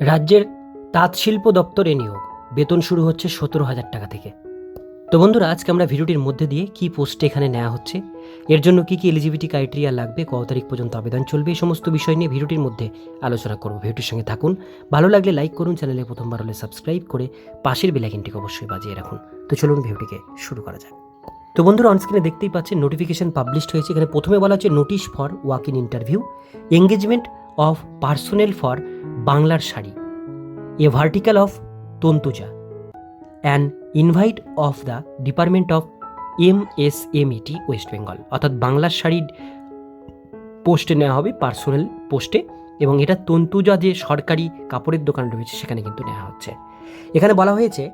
রাজ্যের তাঁত শিল্প দপ্তরে নিয়োগ। বেতন শুরু হচ্ছে সতেরো হাজার টাকা থেকে। তো বন্ধুরা, আজকে আমরা ভিডিওটির মধ্যে দিয়ে কি পোস্টে এখানে নেওয়া হচ্ছে, এর জন্য কি কি এলিজিবিলিটি ক্রাইটেরিয়া লাগবে, কত তারিখ পর্যন্ত আবেদন চলবে, এই সমস্ত বিষয় নিয়ে ভিডিওটির মধ্যে আলোচনা করব। ভিডিওটির সঙ্গে থাকুন। ভালো লাগলে লাইক করুন, চ্যানেলে প্রথমবার হলে সাবস্ক্রাইব করে পাশের বেলাইকিনটিকে অবশ্যই বাজিয়ে রাখুন। তো চলুন ভিডিওটিকে শুরু করা যাক। তো বন্ধুরা অনস্ক্রিনে দেখতেই পাচ্ছেন নোটিফিকেশন পাবলিশড হয়েছে। এখানে প্রথমে বলা হচ্ছে notice for walk in interview engagement of personnel for বাংলার sari A vertical of Tantuja and invite of the department of M S M E West Bengal অর্থাৎ বাংলার শাড়ির পোস্টে নেওয়া হবে পার্সোনাল পোস্টে এবং এটা তন্তুজা যে সরকারি কাপড়ের দোকান রয়েছে, সেখানে কিন্তু নেওয়া হচ্ছে। এখানে বলা হয়েছে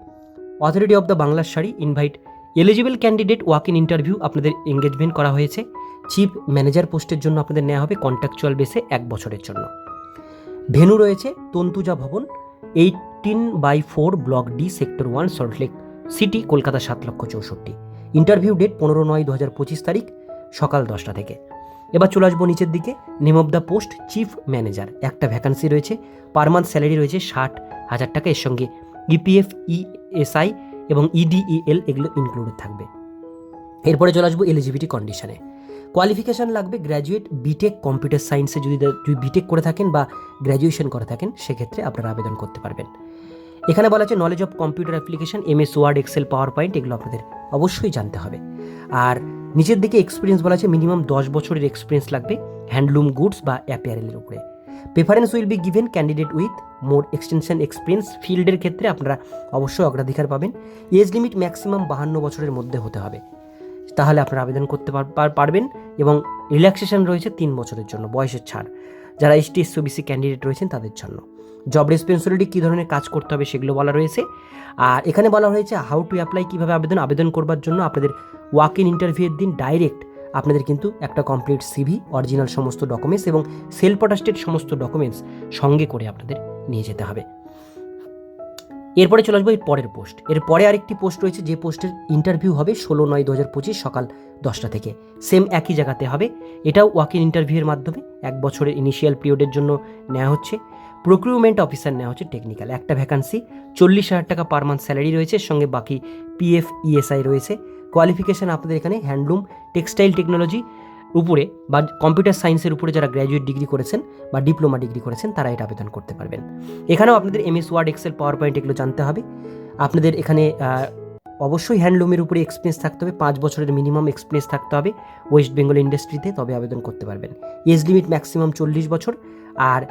অথরিটি অফ দ্য বাংলার sari invite eligible candidate walk in interview আপনাদের এঙ্গেজমেন্ট করা হয়েছে। চিফ ম্যানেজার পোস্টের জন্য আপনাদের নেওয়া হবে কন্ট্রাকচুয়াল বেসে এক বছরের জন্য। ভেনু রয়েছে Tantuja Bhavan eighteen by four block D sector one Salt Lake city Kolkata সাত লক্ষ চৌষট্টি। ইন্টারভিউ ডেট পনেরো নয় দু হাজার পঁচিশ তারিখ, সকাল দশটা থেকে। এবার চলে আসব নিচের দিকে। Name of the post chief manager একটা ভ্যাকান্সি রয়েছে পার মান্থ স্যালারি রয়েছে ষাট হাজার টাকা। এর সঙ্গে E ইপিএফ ইএসআই এবং E ইডিইএল এগুলো ইনক্লুডেড থাকবে। এরপরে চলে আসব এলিজিবিলিটি কন্ডিশনে কোয়ালিফিকেশান লাগবে গ্র্যাজুয়েট বিটেক কম্পিউটার সায়েন্সে যদি যদি বিটেক করে থাকেন বা গ্র্যাজুয়েশন করে থাকেন, সেক্ষেত্রে আপনারা আবেদন করতে পারবেন। এখানে বলা আছে knowledge of computer application M S Word Excel PowerPoint এগুলো আপনাদের অবশ্যই জানতে হবে। আর নিচের দিকে এক্সপিরিয়েন্স বলা আছে মিনিমাম দশ বছরের এক্সপিরিয়েন্স লাগবে হ্যান্ডলুম গুডস বা অ্যাপিয়ারেলের উপরে। Preference will be given candidate with more extension experience ফিল্ডের ক্ষেত্রে আপনারা অবশ্যই অগ্রাধিকার পাবেন। এজ লিমিট ম্যাক্সিমাম বাহান্ন বছরের মধ্যে হতে হবে। তাহলে আপনারা আবেদন করতে পার- পার- পারবেন এবং রিল্যাক্সেশন রয়েছে তিন বছরের জন্য, বয়সের ছাড়। যারা এসটি এস ওবিসি ক্যান্ডিডেট রয়েছেন তাদের জন্য। জব রেসপন্সিবিলিটি কী ধরনের কাজ করতে হবে সেগুলো বলা রয়েছে। আর এখানে বলা হয়েছে হাউ টু অ্যাপ্লাই কীভাবে আবেদন আবেদন করবার জন্য আপনাদের ওয়াক ইন ইন্টারভিউয়ের দিন ডাইরেক্ট আপনাদের কিন্তু একটা কমপ্লিট সিভি অরিজিনাল সমস্ত ডকুমেন্টস এবং সেলফ অটাস্টেড সমস্ত ডকুমেন্টস সঙ্গে করে আপনাদের নিয়ে যেতে হবে। এরপরে চলে আসব এর পরের পোস্ট। এর পরে আরেকটি পোস্ট রয়েছে, যে পোস্টের ইন্টারভিউ হবে ষোলো নয় দু হাজার পঁচিশ সকাল দশটা থেকে। সেম একই জায়গাতে হবে। এটাও ওয়াক ইন ইন্টারভিউয়ের মাধ্যমে। এক বছরের ইনিশিয়াল পিরিয়ডের জন্য নেওয়া হচ্ছে। প্রক্রিউমেন্ট অফিসার নেওয়া হচ্ছে টেকনিক্যাল একটা ভ্যাকান্সি চল্লিশ হাজার টাকা পার মান্থ স্যালারি রয়েছে সঙ্গে বাকি পিএফ ইএসআই রয়েছে। কোয়ালিফিকেশান আপনাদের এখানে হ্যান্ডলুম টেক্সটাইল টেকনোলজি উপরে বা কম্পিউটার সায়েন্সের উপরে যারা গ্র্যাজুয়েট ডিগ্রি করেছেন বা ডিপ্লোমা ডিগ্রি করেছেন, তারা এটা আবেদন করতে পারবেন। এখানেও আপনাদের MS Word Excel PowerPoint এগুলো জানতে হবে। আপনাদের এখানে অবশ্যই হ্যান্ডলুমের উপরে এক্সপিরিয়েন্স থাকতে হবে। পাঁচ বছরের মিনিমাম এক্সপিরিয়েন্স থাকতে হবে ওয়েস্ট বেঙ্গল ইন্ডাস্ট্রিতে তবে আবেদন করতে পারবেন। এজ লিমিট ম্যাক্সিমাম চল্লিশ বছর। আর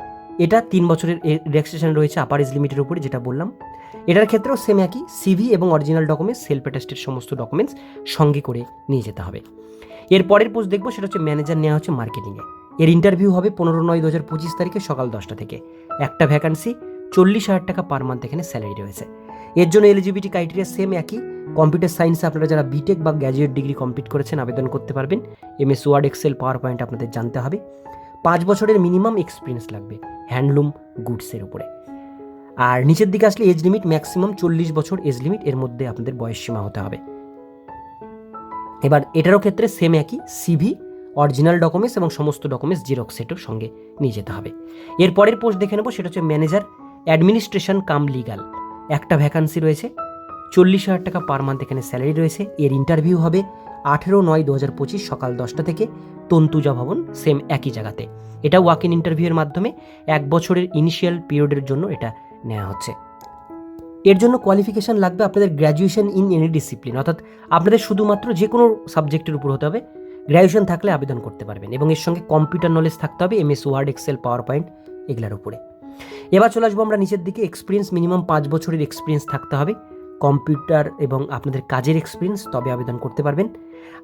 এটা তিন বছরের রিল্যাক্সেশন রয়েছে আপার এজ লিমিটের উপরে, যেটা বললাম। এটার ক্ষেত্রেও সেম একই। সিভি এবং অরিজিনাল ডকুমেন্টস সেলফ অ্যাটাস্টেড সমস্ত ডকুমেন্টস সঙ্গে করে নিয়ে যেতে হবে। এর পরের পোস্ট দেখব, সেটা হচ্ছে ম্যানেজার নেওয়া হচ্ছে মার্কেটিংয়ে এর ইন্টারভিউ হবে পনেরো নয় দু হাজার পঁচিশ তারিখে সকাল দশটা থেকে। একটা ভ্যাকান্সি চল্লিশ হাজার টাকা পার মান্থ এখানে স্যালারি রয়েছে। এর জন্য এলিজিবিলিটি ক্রাইটেরিয়া সেম একই। কম্পিউটার সায়েন্সে আপনারা যারা বিটেক বা গ্র্যাজুয়েট ডিগ্রি কমপ্লিট করেছেন, আবেদন করতে পারবেন। M S Word Excel PowerPoint আপনাদের জানতে হবে। পাঁচ বছরের মিনিমাম এক্সপিরিয়েন্স লাগবে হ্যান্ডলুম গুডসের উপরে। আর নিচের দিকে আসলে এজ লিমিট ম্যাক্সিমাম চল্লিশ বছর এজ লিমিট এর মধ্যে আপনাদের বয়স সীমা হতে হবে। এবার এটারও ক্ষেত্রে সেম একই সিভি অরিজিনাল ডকুমেন্টস এবং সমস্ত ডকুমেন্টস জিরক্স সেটও সঙ্গে নিয়ে যেতে হবে। এরপরের পোস্ট দেখে নেব, সেটা হচ্ছে ম্যানেজার অ্যাডমিনিস্ট্রেশন কাম লিগাল একটা ভ্যাকান্সি রয়েছে, চল্লিশ হাজার টাকা পার মান্থ এখানে স্যালারি রয়েছে, এর ইন্টারভিউ হবে আঠেরো নয় দু হাজার পঁচিশ সকাল দশটা থেকে তন্তুজা ভবন সেম একই জায়গাতে। এটা ওয়াক ইন ইন্টারভিউয়ের মাধ্যমে এক বছরের ইনিশিয়াল পিরিয়ডের জন্য এটা নেওয়া হচ্ছে। এর জন্য কোয়ালিফিকেশান লাগবে আপনাদের গ্র্যাজুয়েশন ইন এনি ডিসিপ্লিন অর্থাৎ আপনাদের শুধুমাত্র যে কোনো সাবজেক্টের উপর হতে হবে। গ্র্যাজুয়েশন থাকলে আবেদন করতে পারবেন এবং এর সঙ্গে কম্পিউটার নলেজ থাকতে হবে MS Word Excel PowerPoint এগুলোর উপরে। এবার চলে আসব আমরা নিচের দিকে এক্সপিরিয়েন্স মিনিমাম পাঁচ বছরের এক্সপিরিয়েন্স থাকতে হবে। কম্পিউটার এবং আপনাদের কাজের এক্সপিরিয়েন্স তবে আবেদন করতে পারবেন।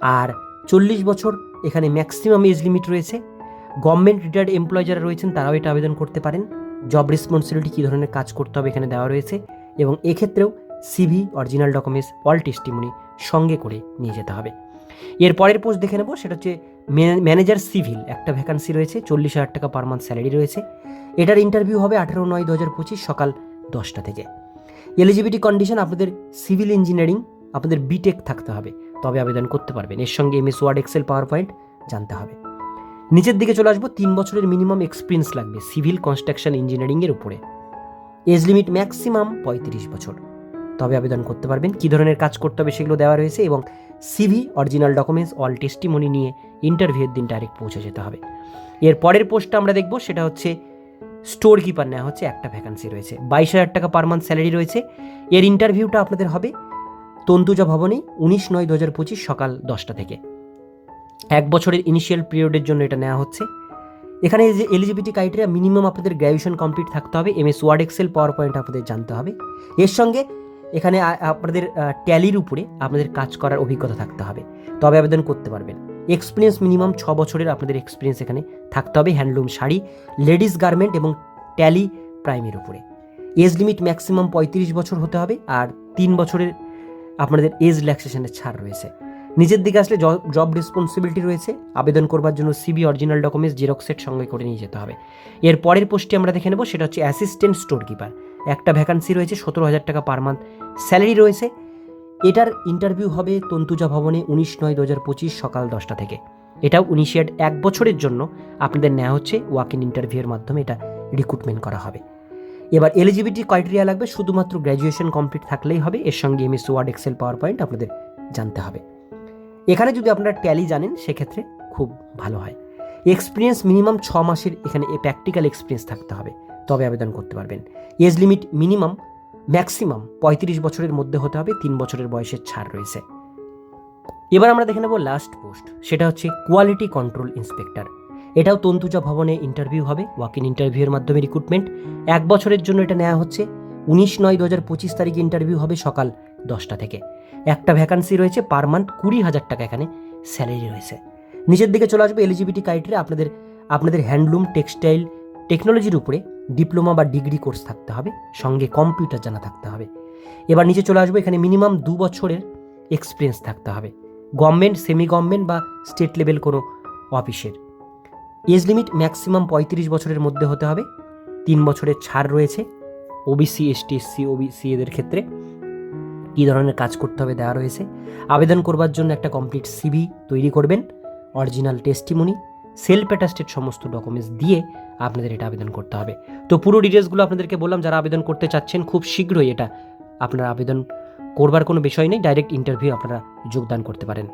আর চল্লিশ বছর এখানে ম্যাক্সিমাম এজ লিমিট রয়েছে। গভর্নমেন্ট রিটায়ার্ড এমপ্লয় যারা রয়েছেন, তারাও এটা আবেদন করতে পারেন। জব রেসপন্সিবিলিটি কী ধরনের কাজ করতে হবে এখানে দেওয়া রয়েছে। এবং এক্ষেত্রেও CV original documents all testimony সঙ্গে করে নিয়ে যেতে হবে। এর পরের পোস্ট দেখে নেব, সেটা হচ্ছে ম্যানেজার সিভিল একটা ভ্যাকান্সি রয়েছে, চল্লিশ হাজার টাকা পার মান্থ স্যালারি রয়েছে। এটার ইন্টারভিউ হবে আঠেরো নয় দু হাজার পঁচিশ সকাল দশটা থেকে। এলিজিবিলিটি কন্ডিশন আপনাদের সিভিল ইঞ্জিনিয়ারিং আপনাদের বিটেক থাকতে হবে, তবে আবেদন করতে পারবেন। এর সঙ্গে MS Word Excel PowerPoint জানতে হবে। নিচের দিকে চলে আসব, তিন বছরের মিনিমাম এক্সপিরিয়েন্স লাগবে সিভিল কনস্ট্রাকশন ইঞ্জিনিয়ারিংয়ের উপরে। এজ লিমিট ম্যাক্সিমাম পঁয়ত্রিশ বছর। তবে আবেদন করতে পারবেন, কী ধরনের কাজ করতে হবে সেগুলো দেওয়া রয়েছে এবং CV, original documents, all testimony নিয়ে ইন্টারভিউয়ের দিন ডাইরেক্ট পৌঁছে যেতে হবে। এর পরের পোস্টটা আমরা দেখব, সেটা হচ্ছে স্টোর কিপার নেওয়া হচ্ছে, একটা ভ্যাকান্সি রয়েছে। বাইশ হাজার টাকা পার মান্থ স্যালারি রয়েছে। এর ইন্টারভিউটা আপনাদের হবে তন্তুজা ভবনে উনিশ নয় দু হাজার পঁচিশ সকাল দশটা থেকে। এক বছরের ইনিশিয়াল পিরিয়ডের জন্য এটা নেওয়া হচ্ছে। এখানে যে এলিজিবিলিটি ক্রাইটেরিয়া মিনিমাম আপনাদের গ্র্যাজুয়েশন কমপ্লিট থাকতে হবে M S Word Excel PowerPoint আপনাদের জানতে হবে। এর সঙ্গে এখানে আপনাদের ট্যালির উপরে আপনাদের কাজ করার অভিজ্ঞতা থাকতে হবে। তবে আবেদন করতে পারবেন। এক্সপিরিয়েন্স মিনিমাম ছ বছরের আপনাদের এক্সপিরিয়েন্স এখানে থাকতে হবে হ্যান্ডলুম শাড়ি লেডিস গার্মেন্ট এবং ট্যালি প্রাইমের উপরে। এজ লিমিট ম্যাক্সিমাম পঁয়ত্রিশ বছর হতে হবে আর তিন বছরের আপনাদের এজ রিল্যাক্সেশনের ছাড় রয়েছে। নিজের দিকে আসলে জব রেসপন্সিবিলিটি রয়েছে। আবেদন করবার জন্য CV original documents xerox set সঙ্গে করে নিয়ে যেতে হবে। এর পরের পোস্টটি আমরা দেখে নেব, সেটা হচ্ছে অ্যাসিস্ট্যান্ট স্টোর কিপার একটা ভ্যাকান্সি রয়েছে, সতেরো হাজার টাকা পার মান্থ স্যালারি রয়েছে। এটার ইন্টারভিউ হবে তন্তুজা ভবনে উনিশ নয় দু হাজার পঁচিশ সকাল দশটা থেকে। এটাও উনিশিয়াড এক বছরের জন্য। আপনাদের নেওয়া হচ্ছে ওয়াক ইন ইন্টারভিউয়ের মাধ্যমে এটা রিক্রুটমেন্ট করা হবে। এবার এলিজিবিলিটি ক্রাইটেরিয়া লাগবে, শুধুমাত্র গ্র্যাজুয়েশন কমপ্লিট থাকলেই হবে। এর সঙ্গে MS Word Excel PowerPoint আপনাদের জানতে হবে। এখানে যদি আপনারা ট্যালি জানেন, সেক্ষেত্রে খুব ভালো হয়। এক্সপিরিয়েন্স মিনিমাম ছ মাসের এখানে এ প্র্যাকটিক্যাল এক্সপিরিয়েন্স থাকতে হবে। তবে আবেদন করতে পারবেন। এজ লিমিট মিনিমাম ম্যাক্সিমাম পঁয়ত্রিশ বছরের মধ্যে হতে হবে, তিন বছরের বয়সের ছাড় রয়েছে। এবার আমরা দেখে নেব লাস্ট পোস্ট সেটা হচ্ছে কোয়ালিটি কন্ট্রোল ইন্সপেক্টর এটাও তন্তুজা ভবনে ইন্টারভিউ হবে ওয়াক ইন ইন্টারভিউয়ের মাধ্যমে রিক্রুটমেন্ট এক বছরের জন্য এটা নেওয়া হচ্ছে। উনিশ নয় দু হাজার পঁচিশ তারিখে ইন্টারভিউ হবে সকাল দশটা থেকে। একটা ভ্যাকান্সি রয়েছে পার মান্থ কুড়ি হাজার টাকা এখানে স্যালারি রয়েছে। নিচের দিকে চলে আসবে এলিজিবিলিটি ক্রাইটেরিয়া আপনাদের আপনাদের হ্যান্ডলুম টেক্সটাইল টেকনোলজির উপরে ডিপ্লোমা বা ডিগ্রি কোর্স থাকতে হবে, সঙ্গে কম্পিউটার জানা থাকতে হবে। এবার নিচে চলে আসবে, এখানে মিনিমাম দু বছরের এক্সপিরিয়েন্স থাকতে হবে। গভর্নমেন্ট সেমি গভর্নমেন্ট বা স্টেট লেভেল কোনো অফিসের এজ লিমিট ম্যাক্সিমাম পঁয়ত্রিশ বছরের মধ্যে হতে হবে। তিন বছরের ছাড় রয়েছে ওবিসি এসটি এসসি ওবিসি এদের ক্ষেত্রে। কী ধরনের কাজ করতে হবে দেওয়া রয়েছে। আবেদন করবার জন্য একটা কমপ্লিট সিভি তৈরি করবেন অরিজিনাল টেস্টিমনি সেলফ অ্যাটাস্টেড সমস্ত ডকুমেন্টস দিয়ে আপনাদের এটা আবেদন করতে হবে। তো পুরো ডিটেলসগুলো আপনাদেরকে বললাম, যারা আবেদন করতে চাচ্ছেন, খুব শীঘ্রই এটা আপনারা আবেদন করবার কোনো বিষয় নেই ডাইরেক্ট ইন্টারভিউ আপনারা যোগদান করতে পারেন।